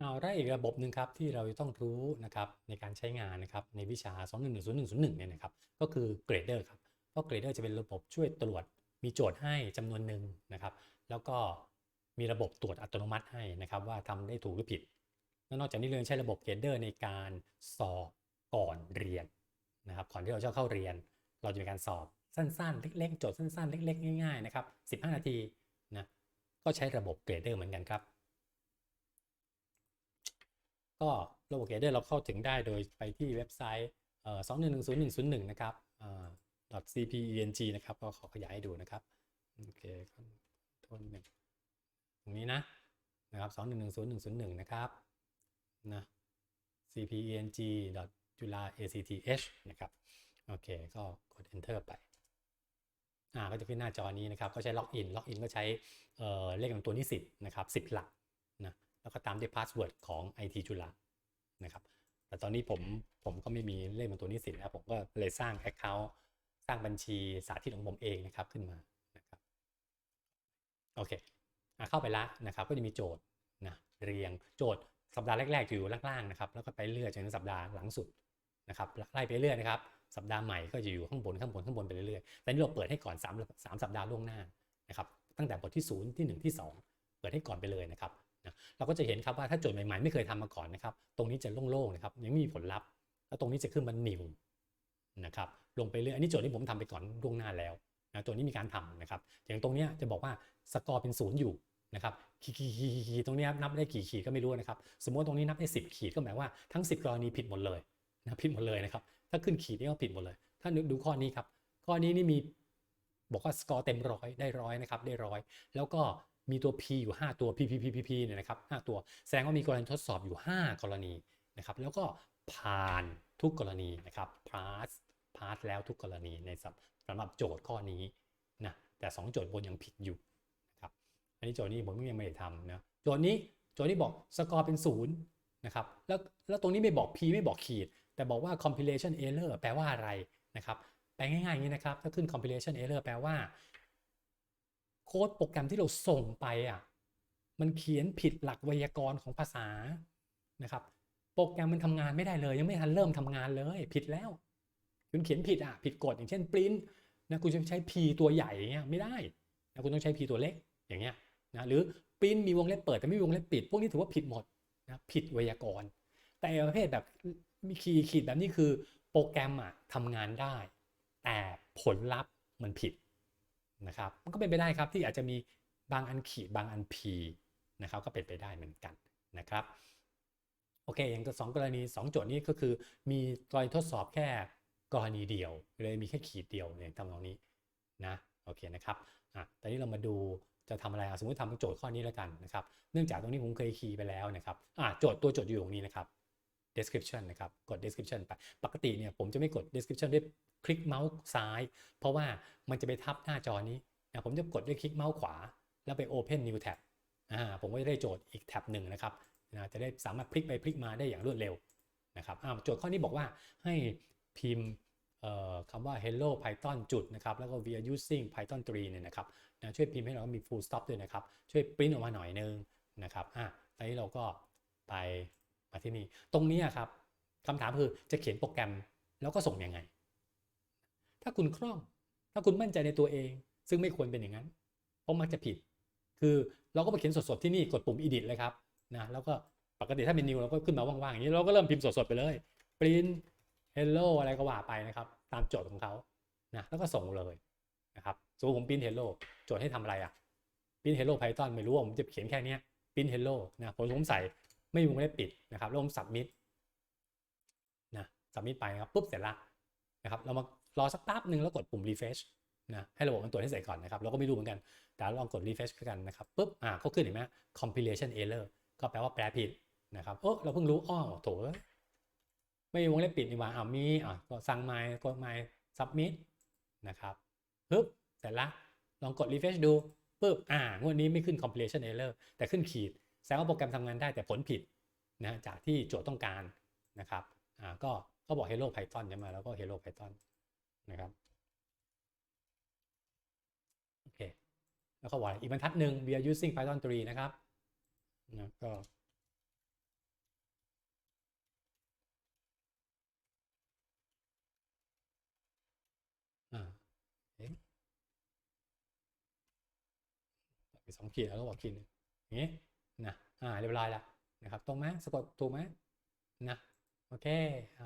เอาได้อีกระบบหนึ่งครับที่เราจะต้องรู้นะครับในการใช้งานนะครับในวิชา 2110101เนี่ยนะครับก็คือ Grader ครับเพราะ Grader จะเป็นระบบช่วยตรวจมีโจทย์ให้จำนวนหนึ่งนะครับ แล้วก็มีระบบตรวจอัตโนมัติให้นะครับ ว่าทำได้ถูกหรือผิดแล้วนอกจากนี้เรายังใช้ระบบ Grader ในการสอบก่อนเรียนนะครับก่อนที่เราจะเข้าเรียน เราจะมีการสอบสั้นๆ เล็กๆโจทย์สั้นๆ เล็กๆ ง่ายๆนะครับ15 นาทีนะก็ใช้ระบบ Grader เหมือนกันครับ ก็ระบบเกรเดอร์เราเข้าถึงได้โดยไปที่เว็บไซต์เอ่อ2110101นย์หนึ่งศูนย์หนึ่งนะครับ .cpeng นะครับ ก็ขอขยายให้ดูนะครับ โอเคโทนหนึ่งตรงนี้นะ นะครับ2110101นะครับนะ cpeng jula acth นะครับ โอเค ก็กด enter ไป อ่า ก็จะขึ้นหน้าจอนี้นะครับ ก็ใช้ล็อกอิน ล็อกอินก็ใช้เเลขของตัวนิสิตนะครับ 10 หลักนะ แล้วก็ตามด้วยพาสเวิร์ดของ IT จุฬานะครับ แต่ตอนนี้ผมผมก็ไม่มีเลขของตัวนิสิตนะครับผมก็เลยสร้าง Account สร้างบัญชีสาธิตของผมเองนะครับขึ้นมานะครับโอเคอเข้าไปละนะครับ ก็จะมีโจทย์นะเรียงโจทย์สัปดาห์แรกๆจะอยู่ล่างๆนะครับ แล้วก็ไปเรื่อยจนถึงสัปดาห์หลังสุดนะครับไล่ไปเรื่อยนะครับสัปดาห์ใหม่ก็จะอยู่ข้างบนข้างบนข้างบนไปเรื่อยๆแต่นี่เราเปิดให้ก่อน3 3สัปดาห์ล่วงหน้านะครับตั้งแต่บทที่ 0 ที่ 1 ที่ 2 เปิดให้ก่อนไปเลยนะครับ นะเราก็จะเห็นครับว่าถ้าโจทย์ใหม่ๆ ไม่เคยทำมาก่อนนะครับ ตรงนี้จะโล่งๆนะครับยังไม่มีผลลัพธ์ แล้วตรงนี้จะขึ้นมา new นะครับลงไปเรื่อยอันนี้โจทย์ที่ผมทำไปก่อนล่วงหน้าแล้วนะตัวนี้มีการทำนะครับ อย่างตรงนี้จะบอกว่าสกอร์เป็นศูนย์อยู่นะครับขีดขีดขีดขีดตรงนี้นับได้กี่ขีดก็ไม่รู้นะครับ สมมติตรงนี้นับได้ 10 ขีดก็หมายว่าทั้ง 10 กรณีผิดหมดเลยนะผิดหมดเลยนะครับ ถ้าขึ้นขีดนี่ก็ผิดหมดเลย ถ้านึกดูข้อนี้ครับ ข้อนี้นี่มีบอกว่าสกอร์เต็มร้อยได้ร้อยนะครับได้ร้อยแล้วก็ มีตัว P อยู่ 5 ตัว P P P P P เนี่ยนะครับ5ตัวแสดงว่ามีกรณีทดสอบอยู่ 5 กรณีนะครับ แล้วก็ผ่านทุกกรณีนะครับ pass pass แล้วทุกกรณีในสำหรับโจทย์ข้อนี้นะแต่ 2 โจทย์บนยังผิดอยู่นะครับอันนี้โจทย์นี้ผมยังไม่ได้ทำนะโจทย์นี้โจทย์นี้บอกสกอร์เป็นศูนย์นะครับแล้วแล้วตรงนี้ไม่บอก p ไม่บอกขีด แต่บอกว่า compilation error แปลว่าอะไรนะครับแปลง่ายๆอย่างนี้นะครับถ้าขึ้น compilation error แปลว่า โค้ดโปรแกรมที่เราส่งไปอะมันเขียนผิดหลักไวยากรณ์ของภาษานะครับ โปรแกรมมันทำงานไม่ได้เลย ยังไม่ทันเริ่มทำงานเลย ผิดแล้ว คุณเขียนผิดอะผิดกฎอย่างเช่น print นะคุณจะใช้ p ตัวใหญ่อย่างเงี้ยไม่ได้นะคุณต้องใช้ p ตัวเล็กอย่างเงี้ยนะหรือ print มีวงเล็บเปิดแต่ไม่มีวงเล็บปิด พวกนี้ถือว่าผิดหมดนะผิดไวยากรณ์ แต่ประเภทแบบมีขีดขีดแบบนี้คือโปรแกรมอะทำงานได้ แต่ผลลัพธ์มันผิด นะครับมันก็เป็นไปได้ครับที่อาจจะมีบางอันขีดบางอัน p นะครับก็เป็นไปได้เหมือนกันนะครับโอเคอย่างตัวสองกรณี 2 โจทย์นี้ก็คือมีกรณีทดสอบแค่กรณีเดียวเลยมีแค่ขีดเดียวในทำนองนี้นะโอเคนะครับอะตอนนี้เรามาดูจะทำอะไรอะสมมติทำโจทย์ข้อนี้แล้วกันนะครับ เนื่องจากตรงนี้ผมเคยคีย์ไปแล้วนะครับอะโจทย์ตัวโจทย์อยู่ตรงนี้นะครับ description นะครับ กด description ไป ปกติเนี่ยผมจะไม่กด description ด้วย คลิกเมาส์ซ้าย เพราะว่ามันจะไปทับหน้าจอนี้นะผมจะกดด้วยคลิกเมาส์ขวา แล้วไป open new tab อ่าผมก็จะได้โจทย์อีกแท็บหนึ่งนะครับนะจะได้สามารถพลิกไปพลิกมาได้อย่างรวดเร็วนะครับอ่าโจทย์ข้อนี้บอกว่าให้พิมพ์เอ่อคำว่า hello python จุดนะครับ แล้วก็ we are using python 3เนี่ยนะครับนะช่วยพิมพ์ให้เรามี full stop ด้วยนะครับ ช่วยปริ้นออกมาหน่อยนึงนะครับอะตอนนี้เราก็ไปมาที่นี่ ตรงนี้อะครับคำถามคือจะเขียนโปรแกรมแล้วก็ส่งยังไง ถ้าคุณคล่อง ถ้าคุณมั่นใจในตัวเอง ซึ่งไม่ควรเป็นอย่างนั้น เพราะมักจะผิด คือเราก็ไปเขียนสดๆที่นี่กดปุ่ม edit เลยครับนะแล้วก็ปกติถ้าเป็น new เราก็ขึ้นมาว่างๆอย่างนี้เราก็เริ่มพิมพ์สดๆไปเลย print hello อะไรก็ว่าไปนะครับ ตามโจทย์ของเขานะแล้วก็ส่งเลยนะครับสมมติผม print hello โจทย์ให้ทำอะไรอะ print hello python ไม่รู้ผมจะเขียนแค่เนี้ย print hello นะผมผมใส่ไม่มีวงเล็บปิดนะครับแล้วผม submit นะ submit ไปนะครับปุ๊บเสร็จละนะครับเรามา รอสักแป๊บหนึ่งแล้วกดปุ่ม refresh นะให้ระบบมันตรวจให้เสร็จก่อนนะครับเราก็ไม่รู้เหมือนกัน แต่ลองกด refresh กันนะครับปุ๊บอ่าเขาขึ้นเห็นไหม compilation error ก็แปลว่าแปลผิดนะครับเออเราเพิ่งรู้อ้อโถไม่มีวงเล็บปิดนี่หว่าอ่ามีอะก็สั่ง my กด my submit นะครับปึ๊บเสร็จละลองกด refresh ดูปึ๊บอ่างวดนี้ไม่ขึ้น compilation error แต่ขึ้นขีดแสดงว่าโปรแกรมทำงานได้แต่ผลผิดนะจากที่โจทย์ต้องการนะครับอ่าก็ก็บอก hello python ใช่ไหมแล้วก็ hello python นะครับโอเคแล้วก็ว่าอีกบรรทัดหนึ่ง we are using Python 3 นะครับนะก็สองขีดแล้วก็บอกขีดนึงอย่างนี้นะอ่าเรียบร้อยแล้วนะครับ ตรงไหมสะกดถูกไหมนะ โอเคอ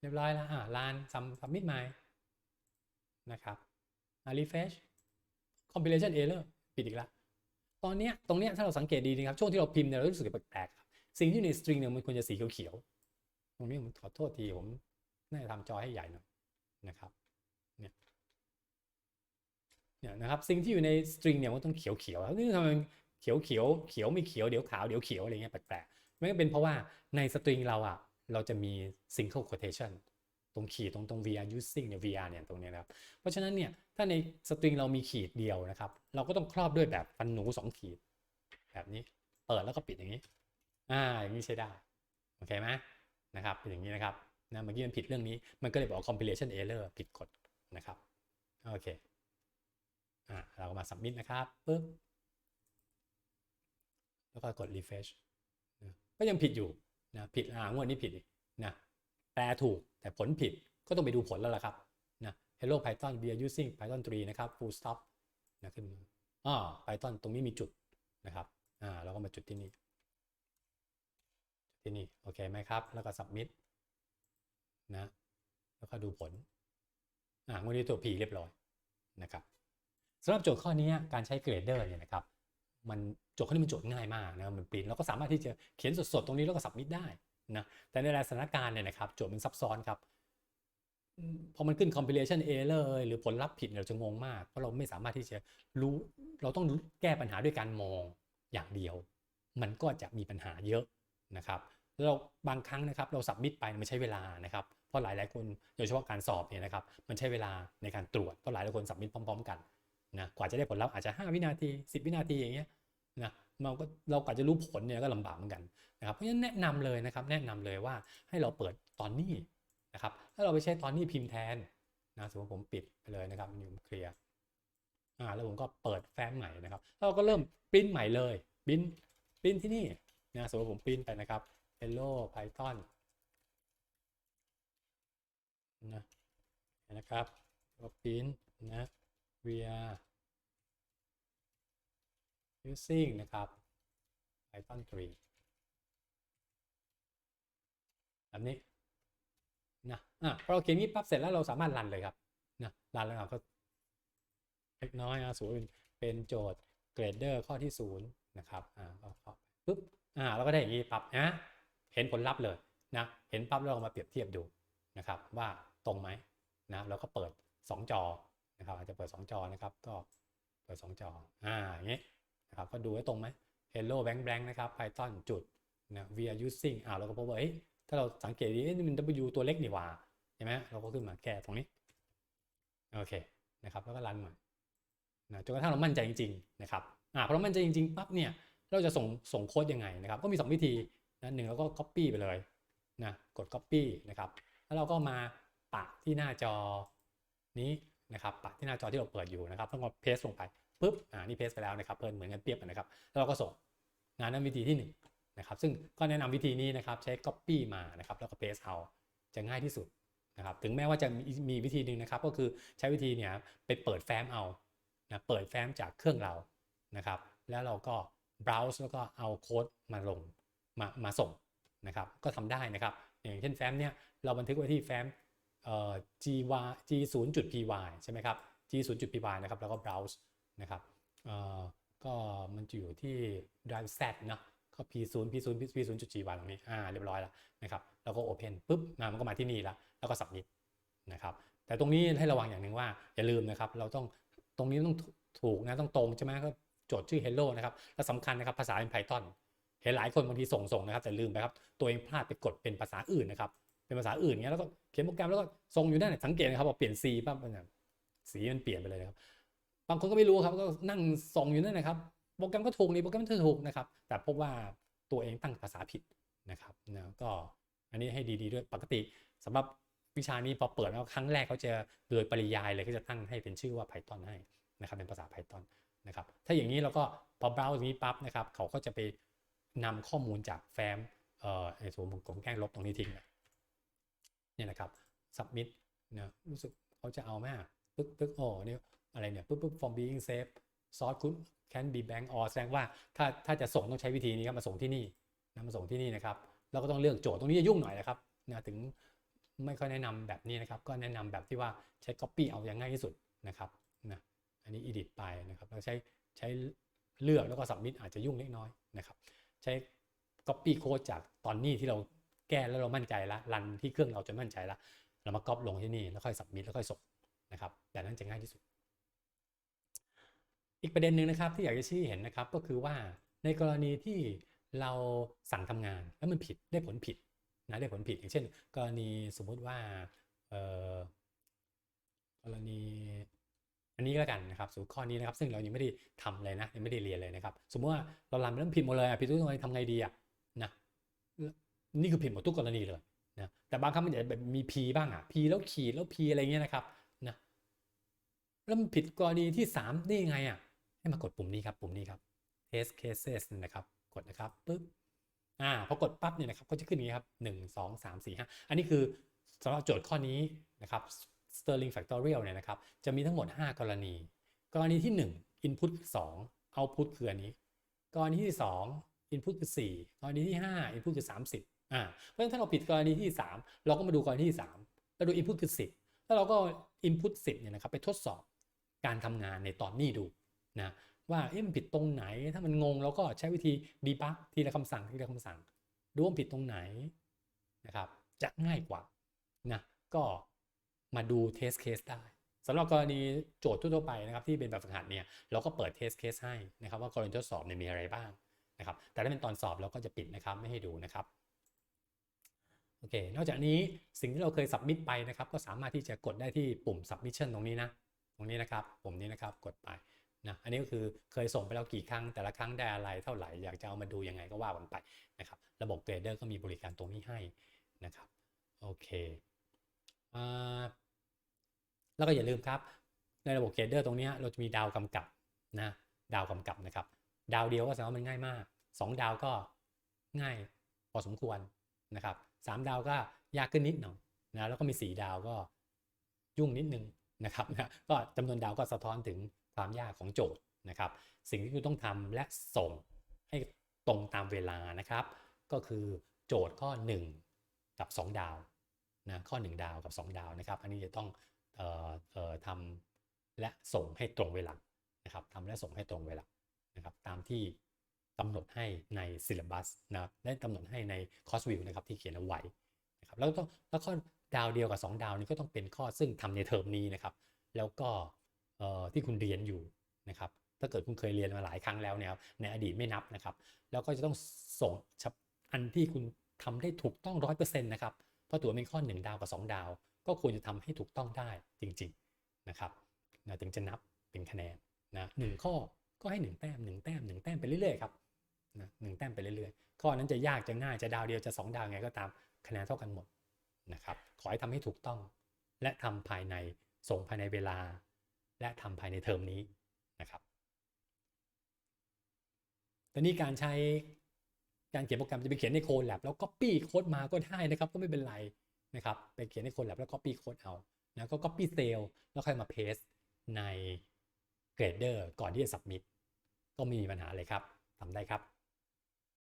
เรียบร้อยแล้วอ่าลานซัมซัมมิตใหม่ นะครับอ่า refresh compilation error ปิดอีกแล้วตอนเนี้ยตรงเนี้ยถ้าเราสังเกตดีนะครับ ช่วงที่เราพิมพ์เนี่ยเรารู้สึกแปลกๆครับสิ่งที่อยู่ในสตริงเนี่ยมันควรจะสีเขียวๆตรงนี้ผมขอโทษทีผมน่าจะทำจอให้ใหญ่หน่อยนะครับเนี่ยนะครับสิ่งที่อยู่ในสตริงเนี่ยมันต้องเขียวเขียวๆนี่ทำไมเขียวเขียวเขียวไม่เขียวเดี๋ยวขาวเดี๋ยวเขียวอะไรเงี้ยแปลกๆไม่ก็เป็นเพราะว่าในสตริงเราอะเราจะมี single quotation ตรงขีดตรงตรง vr using เนี่ย vr เนี่ยตรงนี้นะครับ เพราะฉะนั้นเนี่ยถ้าในสตริงเรามีขีดเดียวนะครับ เราก็ต้องครอบด้วยแบบฟันหนูสองขีด แบบนี้เปิดแล้วก็ปิดอย่างนี้อ่าอย่างนี้ใช้ได้โอเคไหมนะครับเป็นอย่างนี้นะครับนะเมื่อกี้มันผิดเรื่องนี้มันก็เลยบอก compilation error ผิดกฎนะครับโอเคอ่าเราก็มา submit นะครับปึ๊บแล้วก็กด refresh นะก็ยังผิดอยู่นะผิดอ่างวดนี้ผิดอีกนะ แปลถูกแต่ผลผิดก็ต้องไปดูผลแล้วล่ะครับนะ hello python we are using python 3 นะครับ full stop นะขึ้นอ๋อ python ตรงนี้มีจุดนะครับอ่าเราก็มาจุดที่นี่ที่นี่โอเคไหมครับ แล้วก็ submit นะ แล้วก็ดูผลอ่างวดนี้ตัว p เรียบร้อยนะครับสำหรับโจทย์ข้อนี้การใช้เกรดเดอร์เนี่ยนะครับมันโจทย์ข้อนี้มันโจทย์ง่ายมากนะมันปริ้นเราก็สามารถที่จะเขียนสดๆ ตรงนี้แล้วก็สับมิดได้ นะแต่ในหลายสถานการณ์เนี่ยนะครับโจทย์มันซับซ้อนครับพอมันขึ้น compilation error หรือผลลัพธ์ผิดเราจะงงมาก เพราะเราไม่สามารถที่จะรู้เราต้องแก้ปัญหาด้วยการมองอย่างเดียว มันก็จะมีปัญหาเยอะนะครับแล้วเราบางครั้งนะครับเราสับมิดไปมันใช้เวลานะครับเพราะหลายๆคนโดยเฉพาะการสอบเนี่ยนะครับมันใช้เวลาในการตรวจเพราะหลายๆคนสับมิดพร้อม ๆ กันนะกว่าจะได้ผลลัพธ์อาจจะ 5 วินาที 10 วินาทีอย่างเงี้ยนะ เราก็เรากว่าจะรู้ผลเนี่ยก็ลำบากเหมือนกันนะครับเพราะฉะนั้นแนะนำเลยนะครับแนะนำเลยว่าให้เราเปิดตอนนี้นะครับถ้าเราไปใช้ตอนนี้พิมพ์แทนนะสมมติผมปิดไปเลยนะครับนิวเคลียร์อ่าแล้วผมก็เปิดแฟ้มใหม่นะครับแล้วเราก็เริ่มปริ้นใหม่เลยปริ้นปริ้นที่นี่นะสมมติผมปริ้นไปนะครับ hello python นะนะครับก็ปริ้นนะ we are using นะครับ Python 3แบบนี้นะอะพอเราเขียนนี้ปั๊บเสร็จแล้วเราสามารถรันเลยครับนะรันแล้วก็เล็กน้อยอะศูนย์เป็นโจทย์ grader ข้อที่ศูนย์นะครับอ่าก็เข้าไปปุ๊บอ่าเราก็ได้อย่างนี้ปั๊บนะเห็นผลลัพธ์เลยนะเห็นปั๊บแล้วเรามาเปรียบเทียบดูนะครับ ว่าตรงไหมนะแล้วก็เปิด 2 จอนะครับอาจจะเปิด 2 จอนะครับ ก็เปิด 2 จออ่าอย่างนี้ นะครับก็ดูไว้ตรงไหม hello blank blank นะครับ python จุดนะ we are using อ่าเราก็พบว่าเอ้ยถ้าเราสังเกตดีเนี่มัน w ตัวเล็กนี่ว่าใช่ไหมเราก็ขึ้นมาแก้ตรงนี้ โอเคนะครับแล้วก็รันใหม่นะจนกระทั่งเรามั่นใจจริงๆนะครับอ่าพอเรามั่นใจจริงๆปั๊บเนี่ยเราจะส่งส่งโค้ดยังไงนะครับ ก็มี 2 วิธีนะหนึ่งเราก็ copy ไปเลยนะกด copy นะครับแล้วเราก็มาปะที่หน้าจอนี้นะครับปะที่หน้าจอที่เราเปิดอยู่นะครับต้องกด paste ลงไป ปุ๊บอ่านี่ paste ไปแล้วนะครับเพิ่นเหมือนกันเปรียบกันนะครับแล้วเราก็ส่งงานนั้นวิธีที่1นงนะครับซึ่งก็แนะนำวิธีนี้นะครับใช้ copy มานะครับแล้วก็ paste เอาจะง่ายที่สุดนะครับถึงแม้ว่าจะมีมีวิธีหนึ่งนะครับก็คือใช้วิธีเนี่ยไปเปิดแฟ้มเอานะเปิดแฟ้มจากเครื่องเรานะครับแล้วเราก็ browse แล้วก็เอาโค้ดมาลงมามาส่งนะครับก็ทำได้นะครับ อย่างเช่นแฟ้มเนี่ยเราบันทึกไว้ที่แฟ้มเอ่อ g y g 0 py ใช่ไหมครับ g 0 py นะครับแล้วก็ browse นะครับเอ่อก็มันจะอยู่ที่ drive z เนะก็ p 0 p 0 p 0 g y ตรงนี้อ่าเรียบร้อยแล้วนะครับแล้วก็ open ปุ๊บมามันก็มาที่นี่แล้วแล้วก็ submit นะครับแต่ตรงนี้ให้ระวังอย่างหนึ่งว่าอย่าลืมนะครับเราต้องตรงนี้ต้องถูกนะต้องตรงใช่ไหมก็โจทย์ชื่อ hello นะครับและสำคัญนะครับภาษาเป็น Python เห็นหลายคนบางทีส่งส่งนะครับแต่ลืมไปครับตัวเองพลาดไปกดเป็นภาษาอื่นนะครับเป็นภาษาอื่นเงี้ยแล้วก็เขียนโปรแกรมแล้วก็ส่งอยู่นั่นนะสังเกตนะครับพอเปลี่ยน C ปั๊บมันแบบสีมันเปลี่ยนไปเลยนะครับ บางคนก็ไม่รู้ครับก็นั่งส่งอยู่นั่นนะครับโปรแกรมก็ถูกนี่โปรแกรมก็ถูกนะครับ แต่พบว่าตัวเองตั้งภาษาผิดนะครับนะก็อันนี้ให้ดีๆด้วยปกติสำหรับวิชานี้พอเปิดแล้วครั้งแรกเขาจะโดยปริยายเลยก็จะตั้งให้เป็นชื่อว่า Python ให้นะครับเป็นภาษา Python นะครับถ้าอย่างนี้เราก็พอ browse นี้ปั๊บนะครับเขาก็จะไปนำข้อมูลจากแฟ้มเอ่อในส่วนผมแกล้งลบตรงนี้ทิ้งนะเนี่ยนะครับ submit นะรู้สึกเขาจะเอาไหมอะ ปึ๊กปึ๊กโอ้เนี่ยอะไรเนี่ยปึ๊บปึ๊บ from being saved source could can be bank or แสดงว่าถ้าถ้าจะส่งต้องใช้วิธีนี้ครับมาส่งที่นี่นะมาส่งที่นี่นะครับแล้วก็ต้องเลือกโจทย์ตรงนี้จะยุ่งหน่อยนะครับนะถึงไม่ค่อยแนะนำแบบนี้นะครับ ก็แนะนำแบบที่ว่าใช้ copy เอาอย่างง่ายที่สุดนะครับนะอันนี้ edit ไปนะครับแล้วใช้ใช้เลือกแล้วก็ submit อาจจะยุ่งเล็กน้อยนะครับใช้ copy code จากตอนนี้ที่เราแก้แล้วเรามั่นใจละรันที่เครื่องเราจะมั่นใจละเรามาก๊อปลงที่นี่แล้วค่อย submit แล้วค่อยส่ง นะครับแบบนั้นจะง่ายที่สุด อีกประเด็นหนึ่งนะครับที่อยากจะชี้เห็นนะครับก็คือว่าในกรณีที่เราสั่งทำงานแล้วมันผิดได้ผลผิดนะได้ผลผิด อย่างเช่น กรณีสมมุติว่ากรณีอันนี้ก็แล้วกันนะครับสมมติข้อนี้นะครับซึ่งเรายังไม่ได้ทำเลยนะยังไม่ได้เรียนเลยนะครับ สมมติว่าเราลันเริ่มผิดหมดเลยอะผิดทุกกรณีทำไงดีอะนะนี่คือผิดหมดทุกกรณีเลยนะแต่บางครั้งมันจะแบบมี P บ้างอะ P แล้วขีดแล้ว P อะไรเงี้ยนะครับ แล้วมันผิดกรณีที่3ได้ยังไงอะ ให้มากดปุ่มนี้ครับปุ่มนี้ครับ test cases นะครับ กดนะครับปึ๊บอ่าพอกดปั๊บเนี่ยนะครับก็จะขึ้นอย่างนี้ครับหนึ่งสองสามสี่ห้าอันนี้คือสำหรับโจทย์ข้อนี้นะครับ Sterling Factorial เนี่ยนะครับ จะมีทั้งหมด 5 กรณี กรณีที่ 1 input คือ 2 output คืออันนี้ กรณีที่ 2 input คือ 4 กรณีที่ 5 input คือ 30อ่าเพราะฉะนั้นถ้าเราผิดกรณีที่ 3 เราก็มาดูกรณีที่ 3 แล้วดู input คือ 10 แล้วเราก็ input 10เนี่ยนะครับไปทดสอบ การทำงานในตอนนี้ดูนะว่าเอ๊ะมันผิดตรงไหน ถ้ามันงงเราก็ใช้วิธี debug ทีละคำสั่งทีละคำสั่งดูว่ามันผิดตรงไหนนะครับจะง่ายกว่านะก็มาดู test case ได้สำหรับกรณีโจทย์ทั่วๆไปนะครับที่เป็นแบบฝึกหัดเนี่ยเราก็เปิด test case ให้นะครับ ว่ากรณีทดสอบเนี่ยมีอะไรบ้างนะครับแต่ถ้าเป็นตอนสอบเราก็จะปิดนะครับไม่ให้ดูนะครับโอเคนอกจากนี้สิ่งที่เราเคย submit ไปนะครับ ก็สามารถที่จะกดได้ที่ปุ่ม submission ตรงนี้นะ ตรงนี้นะครับปุ่มนี้นะครับกดไปนะอันนี้ก็คือเคยส่งไปแล้วกี่ครั้งแต่ละครั้งได้อะไรเท่าไหร่อยากจะเอามาดูยังไงก็ว่ากันไปนะครับระบบเกรดเดอร์ก็มีบริการตรงนี้ให้นะครับโอเคอแล้วก็อย่าลืมครับ ในระบบเกรดเดอร์ตรงนี้เราจะมีดาวกำกับนะดาวกำกับนะครับ ดาวเดียวก็แสดงว่ามันง่ายมาก 2 ดาวก็ง่ายพอสมควรนะครับสามดาวก็ยากขึ้นนิดหน่อยนะแล้วก็มี 4 ดาวก็ยุ่งนิดนึง นะครับนะก็จำนวนดาวก็สะท้อนถึงความยากของโจทย์นะครับ สิ่งที่คุณต้องทำและส่งให้ตรงตามเวลานะครับ ก็คือโจทย์ข้อ 1 กับ 2 ดาวนะข้อ 1 ดาวกับ 2 ดาวนะครับ อันนี้จะต้องเอ่อเอ่อทำและส่งให้ตรงเวลานะครับทำและส่งให้ตรงเวลานะครับ ตามที่กำหนดให้ใน syllabus นะและกำหนดให้ใน course view นะครับที่เขียนเอาไว้นะครับแล้วต้องแล้วข้อ ดาวเดียวกับ 2 ดาวนี้ก็ต้องเป็นข้อซึ่งทำในเทอมนี้นะครับ แล้วก็ที่คุณเรียนอยู่นะครับ ถ้าเกิดคุณเคยเรียนมาหลายครั้งแล้วเนี่ยในอดีตไม่นับนะครับ แล้วก็จะต้องส่งอันที่คุณทำได้ถูกต้องร้อยเปอร์เซ็นต์นะครับ เพราะตัวเป็นข้อ 1 ดาวกับ 2 ดาว ก็ควรจะทำให้ถูกต้องได้จริงๆนะครับนะถึงจะนับเป็นคะแนนนะหนึ่งข้อก็ให้ 1 แต้ม 1 แต้ม 1 แต้มไปเรื่อยๆครับนะหนึ่งแต้มไปเรื่อยๆ ข้อนั้นจะยากจะง่ายจะดาวเดียวจะ 2 ดาวไงก็ตามคะแนนเท่ากันหมด นะครับขอให้ทำให้ถูกต้อง และทำภายในส่งภายในเวลา และทำภายในเทอมนี้นะครับแต่นี่การใช้การเขียนโปรแกรมจะไปเขียนในโค้ดแลบแล้ว Copy โค้ดมาก็ได้นะครับ ก็ไม่เป็นไรนะครับไปเขียนในโค้ดแลบแล้ว Copy โค้ดเอานะก็ Copy Cell แล้วค่อยมา Paste ใน Grader ก่อนที่จะ Submit ก็ไม่มีปัญหาเลยครับทำได้ครับ